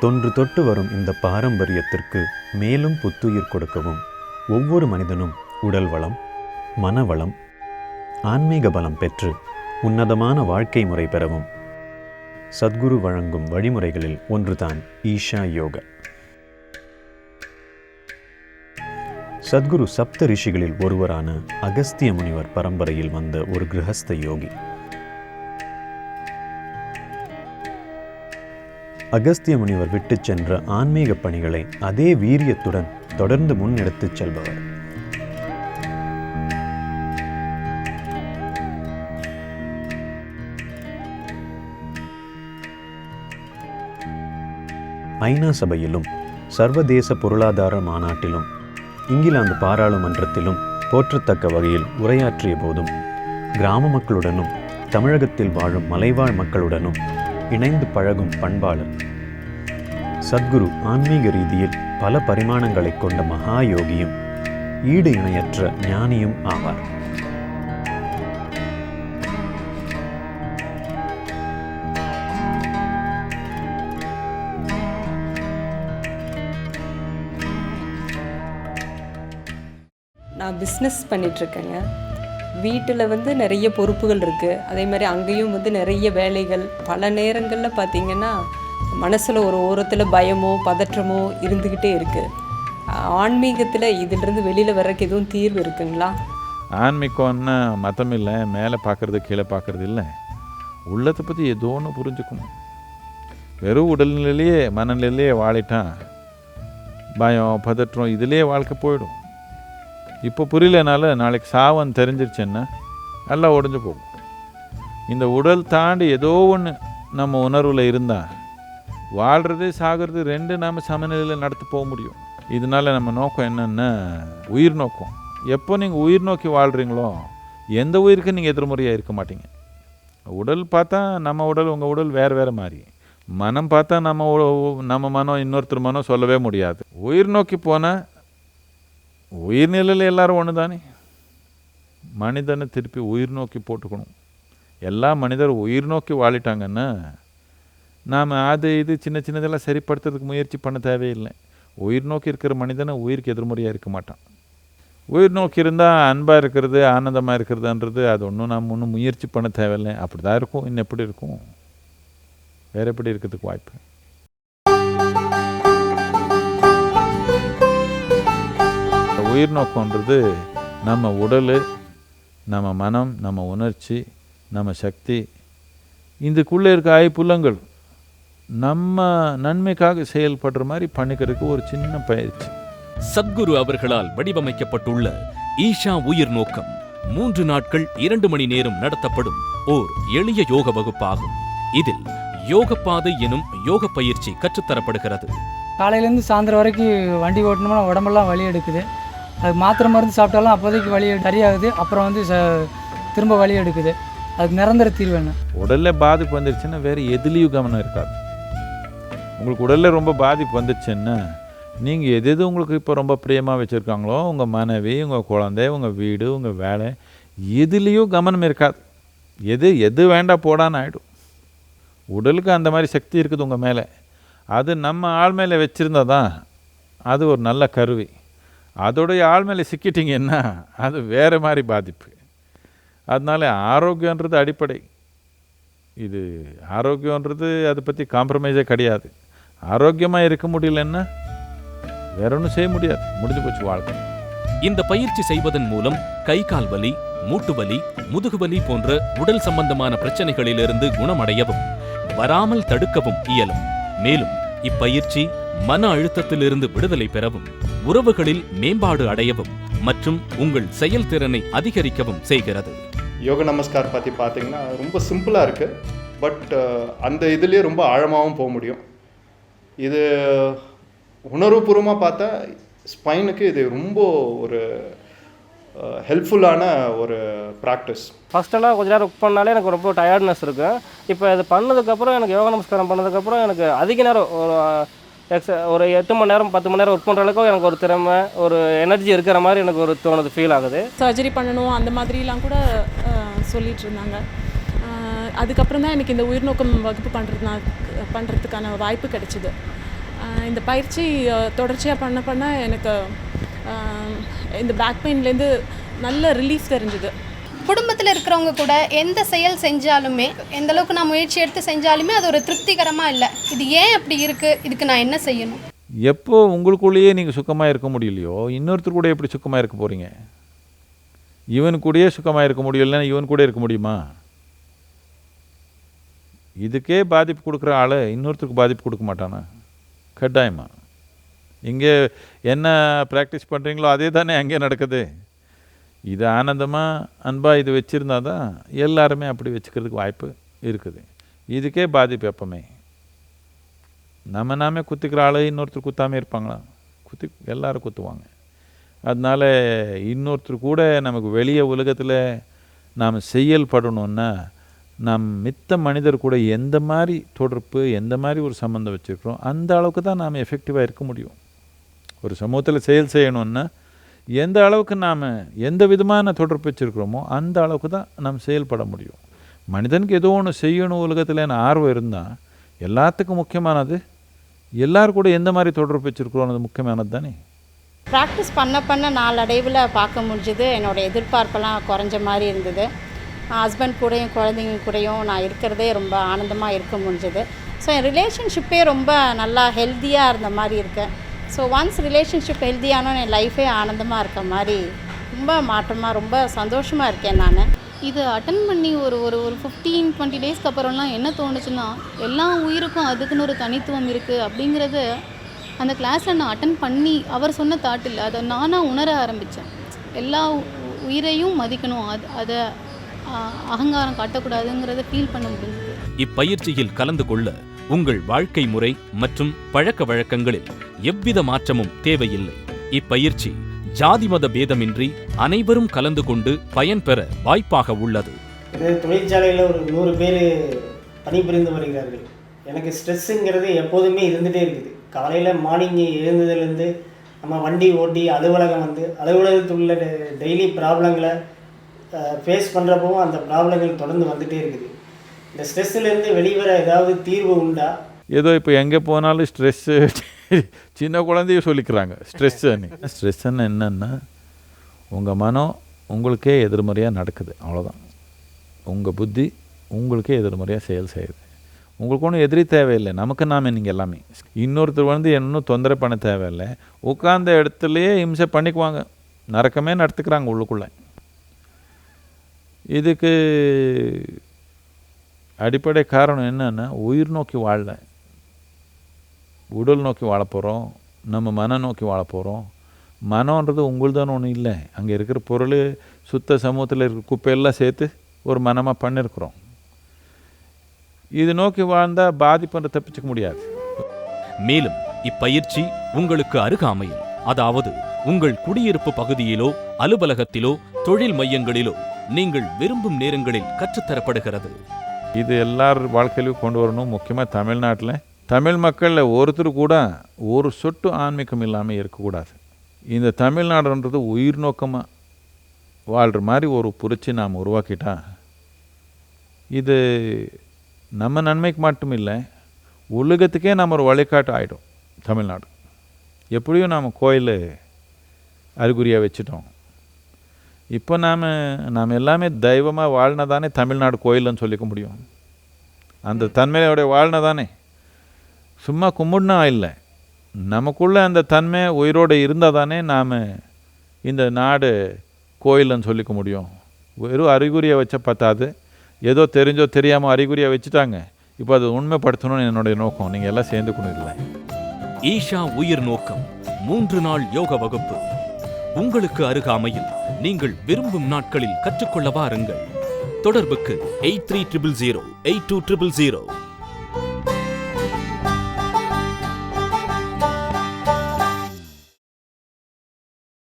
தொன்று தொட்டு வரும் இந்த பாரம்பரியத்திற்கு மேலும் புத்துயிர் கொடுக்கவும். ஒவ்வொரு மனிதனும் உடல் வளம் மனவளம் ஆன்மீக பலம் பெற்று உன்னதமான வாழ்க்கை முறை பெறவும். சத்குரு வழங்கும் வழிமுறைகளில் ஒன்றுதான் ஈஷா யோகா. சத்குரு சப்த ரிஷிகளில் ஒருவரான அகஸ்திய முனிவர் பரம்பரையில் வந்த ஒரு கிரகஸ்த யோகி. அகஸ்திய முனிவர் விட்டு சென்ற ஆன்மீக பணிகளை அதே வீரியத்துடன் தொடர்ந்து முன்னெடுத்துச் செல்பவர். ஐநா சபையிலும் சர்வதேச பொருளாதார மாநாட்டிலும் இங்கிலாந்து பாராளுமன்றத்திலும் போற்றத்தக்க வகையில் உரையாற்றிய போதும் கிராம மக்களுடனும் தமிழகத்தில் வாழும் மலைவாழ் மக்களுடனும் இணைந்து பழகும் பண்பாளர். சத்குரு ஆன்மீக ரீதியில் பல பரிமாணங்களை கொண்ட மகா யோகியும் ஈடு இணையற்ற ஞானியும் ஆவார். நான் பிஸ்னஸ் பண்ணிகிட்ருக்கேங்க வீட்டில் வந்து நிறைய பொறுப்புகள் இருக்குது அதே மாதிரி அங்கேயும் வந்து நிறைய வேலைகள். பல நேரங்களில் பார்த்திங்கன்னா மனசில் ஒரு ஓரத்தில் பயமோ பதற்றமோ இருந்துக்கிட்டே இருக்குது ஆன்மீகத்தில் இதிலிருந்து வெளியில் வர்றதுக்கு எதுவும் தீர்வு இருக்குங்களா? ஆன்மீகம்னா மதம் இல்லை மேலே பார்க்குறது கீழே பார்க்குறது இல்லை. உள்ளத்தை பற்றி ஏதோ ஒன்று புரிஞ்சுக்கணும். வெறும் உடல்நிலையிலேயே மனநிலையிலேயே வாழிட்டான் பயம் பதற்றம் இதுலேயே வாழ்க்கை போயிடும். இப்போ புரியலனால நாளைக்கு சாவன் தெரிஞ்சிருச்சுன்னா நல்லா உடஞ்சு போகும். இந்த உடல் தாண்டி ஏதோ ஒன்று நம்ம உணர்வில் இருந்தால் வாழ்கிறது சாகிறது ரெண்டு நாம் சமநிலையில் நடத்தி போக முடியும். இதனால நம்ம நோக்கம் என்னென்னா உயிர் நோக்கம். எப்போ நீங்கள் உயிர் நோக்கி வாழ்கிறீங்களோ எந்த உயிருக்கு நீங்கள் எதிர்மறையாக இருக்க மாட்டீங்க. உடல் பார்த்தா நம்ம உடல் உங்கள் உடல் வேறு வேறு மாதிரி. மனம் பார்த்தா நம்ம நம்ம மனம் இன்னொருத்தர் மனம் சொல்லவே முடியாது. உயிர் நோக்கி போனால் உயிர்நிலையில் எல்லாரும் ஒன்று தானே மனிதனை திருப்பி உயிர் நோக்கி போட்டுக்கணும். எல்லா மனிதர் உயிர் நோக்கி வாழிட்டாங்கன்னா நாம் அது இது சின்ன சின்னதெல்லாம் சரிப்படுத்துறதுக்கு முயற்சி பண்ண தேவையில்லை. உயிர் நோக்கி இருக்கிற மனிதனை உயிருக்கு எதிர்மறையாக இருக்க மாட்டான். உயிர் நோக்கி இருந்தால் அன்பாக இருக்கிறது ஆனந்தமாக இருக்கிறதுன்றது அது ஒன்றும் நாம் ஒன்றும் முயற்சி பண்ண தேவையில்லை. அப்படி தான் இருக்கும். இன்னும் எப்படி இருக்கும்? வேறு எப்படி இருக்கிறதுக்கு வாய்ப்பு? உயிர் நோக்கம்ன்றது நம்ம உடல் நம்ம மனம் நம்ம உணர்ச்சி நம்ம சக்தி. இதுக்குள்ளே இருக்க ஐப்புலங்கள் நம்ம நன்மைக்காக செயல்படுற மாதிரி பண்ணிக்கிறதுக்கு ஒரு சின்ன பயிற்சி. சத்குரு அவர்களால் வடிவமைக்கப்பட்டுள்ள ஈஷா உயிர் நோக்கம் மூன்று நாட்கள் இரண்டு மணி நேரம் நடத்தப்படும் ஓர் எளிய யோக வகுப்பாகும். இதில் யோகப்பாதை எனும் யோக பயிற்சி கற்றுத்தரப்படுகிறது. காலையிலேருந்து சாயந்தரம் வரைக்கும் வண்டி ஓட்டணும்னா உடம்பெல்லாம் வலி எடுக்குது. அது மாத்திரை மருந்து சாப்பிட்டாலும் அப்போதைக்கு வலி சரியாகுது. அப்புறம் வந்து ச திரும்ப வலி எடுக்குது. அதுக்கு நிரந்தர தீர்வு என்ன? உடலில் பாதிப்பு வந்துருச்சுன்னா வேறு எதுலேயும் கவனம் இருக்காது. உங்களுக்கு உடலில் ரொம்ப பாதிப்பு வந்துச்சுன்னா நீங்கள் எது எது உங்களுக்கு இப்போ ரொம்ப பிரியமாக வச்சுருக்காங்களோ உங்கள் மனைவி உங்கள் குழந்தை உங்கள் வீடு உங்கள் வேலை எதுலேயும் கவனம் இருக்காது. எது எது வேண்டாம் போடான்னு ஆகிடும் உடலுக்கு அந்த மாதிரி சக்தி இருக்குது உங்கள் மேலே. அது நம்ம ஆள் மேலே வச்சுருந்தா தான் அது ஒரு நல்ல கருவி. அதோடைய ஆள் மேலே சிக்கிட்டிங்கன்னா அது வேறு மாதிரி பாதிப்பு. அதனால ஆரோக்கியன்றது அடிப்படை. இது ஆரோக்கியன்றது அதை பற்றி காம்ப்ரமைஸே கிடையாது. ஆரோக்கியமாக இருக்க முடியலன்னா வேற ஒன்றும் செய்ய முடியாது. முடிஞ்சு போச்சு வாழ்க்கை. இந்த பயிற்சி செய்வதன் மூலம் கை கால் வலி மூட்டு வலி முதுகு வலி போன்ற உடல் சம்பந்தமான பிரச்சனைகளிலிருந்து குணமடையவும் வராமல் தடுக்கவும் இயலும். மேலும் இப்பயிற்சி மன அழுத்தத்திலிருந்து விடுதலை பெறவும். உறவுகளில் மேம்பாடு அடையவும் மற்றும் உங்கள் செயல்திறனை அதிகரிக்கவும் செய்கிறது. யோக நமஸ்கார் பற்றி பார்த்தீங்கன்னா ரொம்ப சிம்பிளாக இருக்குது பட் அந்த இதுலேயே ரொம்ப ஆழமாகவும் போக முடியும். இது உணர்வுபூர்வமாக பார்த்தா ஸ்பைனுக்கு இது ரொம்ப ஒரு ஹெல்ப்ஃபுல்லான ஒரு ப்ராக்டிஸ் ஃபஸ்ட்டெல்லாம் கொஞ்ச நேரம் ஒர்க் பண்ணாலே எனக்கு ரொம்ப டயர்ட்னஸ் இருக்கும் இப்போ இது பண்ணதுக்கப்புறம் எனக்கு யோகா நமஸ்காரம் பண்ணதுக்கப்புறம் எனக்கு அதிக நேரம் ஒரு எக்ஸ ஒரு எட்டு மணி நேரம் பத்து மணி நேரம் ஒர்க் பண்ணுற அளவுக்கு எனக்கு ஒரு திறமை ஒரு எனர்ஜி இருக்கிற மாதிரி எனக்கு ஒரு தோணுது ஃபீல் ஆகுது. சர்ஜரி பண்ணணும் அந்த மாதிரிலாம் கூட அஹ், சொல்லிட்டு இருந்தாங்க. அதுக்கப்புறம் தான் எனக்கு இந்த உயிர்நோக்கம் வகுப்பு பண்ணுறதுனா பண்ணுறதுக்கான வாய்ப்பு கிடைச்சிது. இந்த பயிற்சி தொடர்ச்சியாக பண்ண பண்ண எனக்கு இந்த பேக் பெயின்லேருந்து நல்ல ரிலீஃப் தெரிஞ்சுது. பக்கத்தில் இருக்கிறவங்க கூட எந்த செயல் செஞ்சாலுமே எந்த அளவுக்கு நான் முயற்சி எடுத்து செஞ்சாலுமே அது ஒரு திருப்திகரமாக இல்லை. இது ஏன் அப்படி இருக்குது இதுக்கு நான் என்ன செய்யணும்? எப்போ உங்களுக்குள்ளேயே நீங்கள் சுக்கமாக இருக்க முடியலையோ இன்னொருத்தர் கூட எப்படி சுக்கமாக இருக்க போகிறீங்க இவன் கூடயே சுக்கமாக இருக்க முடியலன்னா இவன் கூட இருக்க முடியுமா? இதுக்கே பாதிப்பு கொடுக்குற ஆள் இன்னொருத்தருக்கு பாதிப்பு கொடுக்க மாட்டானா? கட்டாயமா. இங்கே என்ன ப்ராக்டிஸ் பண்ணுறீங்களோ அதே தானே அங்கே நடக்குது. இது ஆனந்தமாக அன்பாக இது வச்சுருந்தா தான் எல்லாருமே அப்படி வச்சுக்கிறதுக்கு வாய்ப்பு இருக்குது. இதுக்கே பாதிப்பு எப்பவுமே. நம்ம நாமே குத்திக்கிற ஆளு இன்னொருத்தர் குத்தாமல் இருப்பாங்களா? குத்தி எல்லாரும் குத்துவாங்க. அதனால இன்னொருத்தர் கூட நமக்கு வெளியே உலகத்தில் நாம் செயல்படணுன்னா நாம் மித்த மனிதர் கூட எந்த மாதிரி தொடர்பு எந்த மாதிரி ஒரு சம்மந்தம் வச்சுருக்கிறோம் அந்த அளவுக்கு தான் நாம் எஃபெக்டிவாக இருக்க முடியும். ஒரு சமூகத்தில் செயல் செய்யணுன்னா எந்த அளவுக்கு நாம் எந்த விதமான தொடர்பு வச்சுருக்கிறோமோ அந்த அளவுக்கு தான் நாம் செயல்பட முடியும். மனிதனுக்கு ஏதோ ஒன்று செய்யணும் உலகத்தில் ஆர்வம் இருந்தால் எல்லாத்துக்கும் முக்கியமானது எல்லார் கூட எந்த மாதிரி தொடர்பு வச்சுருக்கிறோம் முக்கியமானது தானே? ப்ராக்டிஸ் பண்ண பண்ண நாளடைவில் பார்க்க முடிஞ்சுது. என்னோட எதிர்பார்ப்பெல்லாம் குறைஞ்ச மாதிரி இருந்தது. ஹஸ்பண்ட் கூடயும் குழந்தைங்க கூடயும் நான் இருக்கிறதே ரொம்ப ஆனந்தமாக இருக்க முடிஞ்சது. ஸோ என் ரிலேஷன்ஷிப்பே ரொம்ப நல்லா ஹெல்த்தியாக இருந்த மாதிரி இருக்கேன். ஸோ ஒன்ஸ் ரிலேஷன்ஷிப் ஹெல்த்தியானோன்னு என் லைஃபே ஆனந்தமாக இருக்க மாதிரி ரொம்ப மாற்றமாக ரொம்ப சந்தோஷமாக இருக்கேன் நான். இது அட்டன் பண்ணி ஒரு ஒரு ஒரு ஃபிஃப்டீன் டுவெண்ட்டி டேஸ்க்கு அப்புறம்லாம் என்ன தோணுச்சுன்னா எல்லா உயிருக்கும் அதுக்குன்னு ஒரு தனித்துவம் இருக்குது அப்படிங்கிறது அந்த கிளாஸில் நான் அட்டன் பண்ணி அவர் சொன்ன தாட் இல்லை. அதை நானாக உணர ஆரம்பித்தேன் எல்லா உயிரையும் மதிக்கணும். அது அதை அகங்காரம் காட்டக்கூடாதுங்கிறத ஃபீல் பண்ண முடிஞ்சது. இப்பயிற்சியில் கலந்து கொள்ள உங்கள் வாழ்க்கை முறை மற்றும் பழக்க வழக்கங்களில் எவ்வித மாற்றமும் தேவையில்லை. இப்பயிற்சி ஜாதி மத பேதமின்றி அனைவரும் கலந்து கொண்டு பயன்பெற வாய்ப்பாக உள்ளது. தொழிற்சாலையில் ஒரு நூறு பேர் பணிபுரிந்து வருகிறார்கள். எனக்கு ஸ்ட்ரெஸ்ஸுங்கிறது எப்போதுமே இருந்துகிட்டே இருக்குது. காலையில் மார்னிங் எழுந்ததுலேருந்து நம்ம வண்டி ஓட்டி அலுவலகம் வந்து அலுவலகத்தில் உள்ள டெய்லி ப்ராப்ளங்களை ஃபேஸ் பண்ணுறப்பவும் அந்த ப்ராப்ளங்கள் தொடர்ந்து வந்துகிட்டே இருக்குது. இந்த ஸ்ட்ரெஸ்ஸுலேருந்து வெளிவர ஏதாவது தீர்வு உண்டா? ஏதோ இப்போ எங்கே போனாலும் ஸ்ட்ரெஸ்ஸு சின்ன குழந்தைய சொல்லிக்கிறாங்க ஸ்ட்ரெஸ்ஸுன்னு. ஸ்ட்ரெஸ்ஸுன்னு என்னென்னா உங்கள் மனம் உங்களுக்கே எதிர்மறையாக நடக்குது அவ்வளோதான் உங்கள் புத்தி உங்களுக்கே எதிர்மறையாக செயல் செய்யுது. உங்களுக்கு ஒன்றும் எதிரி தேவையில்லை நமக்கு நாம நீங்கள் எல்லாமே. இன்னொருத்தர் வந்து இன்னும் தொந்தரவு பண்ண தேவையில்லை. உட்கார்ந்த இடத்துலையே இம்சை பண்ணிக்குவாங்க. நரக்கமே நடத்துக்கிறாங்க உள்ளுக்குள்ளே. இதுக்கு அடிப்படை காரணம் என்னன்னா உயிர் நோக்கி வாழல. உடல் நோக்கி வாழ போகிறோம் நம்ம மன நோக்கி வாழ போகிறோம் மனம்ன்றது உங்களுதான ஒன்றும் இல்லை. அங்கே இருக்கிற பொருள் சுத்த சமூகத்தில் இருக்கிற குப்பையெல்லாம் சேர்த்து ஒரு மனமாக பண்ணியிருக்கிறோம் இது நோக்கி வாழ்ந்தால் பாதிப்புன்ற தப்பிச்சுக்க முடியாது. மேலும் இப்பயிற்சி உங்களுக்கு அருகாமையில். அதாவது உங்கள் குடியிருப்பு பகுதியிலோ அலுவலகத்திலோ தொழில் மையங்களிலோ நீங்கள் விரும்பும் நேரங்களில் கற்றுத்தரப்படுகிறது. இது எல்லார் வாழ்க்கையிலையும் கொண்டு வரணும் முக்கியமாக தமிழ்நாட்டில். தமிழ் மக்களில் ஒருத்தர் கூட ஒரு சொட்டு ஆன்மீகம் இல்லாமல் இருக்கக்கூடாது. இந்த தமிழ்நாடுன்றது உயிர் நோக்கமாக வாழ்கிற மாதிரி ஒரு புரட்சி நாம் உருவாக்கிட்டா இது நம்ம நன்மைக்கு மட்டும் இல்லை உலகத்துக்கே நம்ம ஒரு வழிகாட்டு ஆகிடும் தமிழ்நாடு. எப்படியும் நாம் கோயில் அறிகுறியாக வச்சுட்டோம். இப்போ நாம் நாம் எல்லாமே தெய்வமாக வாழ்னதானே தமிழ்நாடு கோயில்னு சொல்லிக்க முடியும். அந்த தன்மையோட வாழ்னதானே சும்மா கும்பிடுனா இல்லை. நமக்குள்ளே அந்த தன்மை உயிரோடு இருந்தால் தானே நாம் இந்த நாடு கோயில்னு சொல்லிக்க முடியும். வெறும் அறிகுறியை வச்ச பத்தாது. ஏதோ தெரிஞ்சோ தெரியாமல் அறிகுறியை வச்சுட்டாங்க. இப்போ அது உண்மைப்படுத்தணும்னு என்னுடைய நோக்கம். நீங்கள் எல்லாம் சேர்ந்துக்கணும் இல்லை ஈஷா உயிர் நோக்கம். மூன்று நாள் யோக வகுப்பு. உங்களுக்கு அருகாமையில் நீங்கள் விரும்பும் நாட்களில் கற்றுக்கொள்ள வாருங்கள். தொடர்புக்கு eight three triple zero eight two triple zero.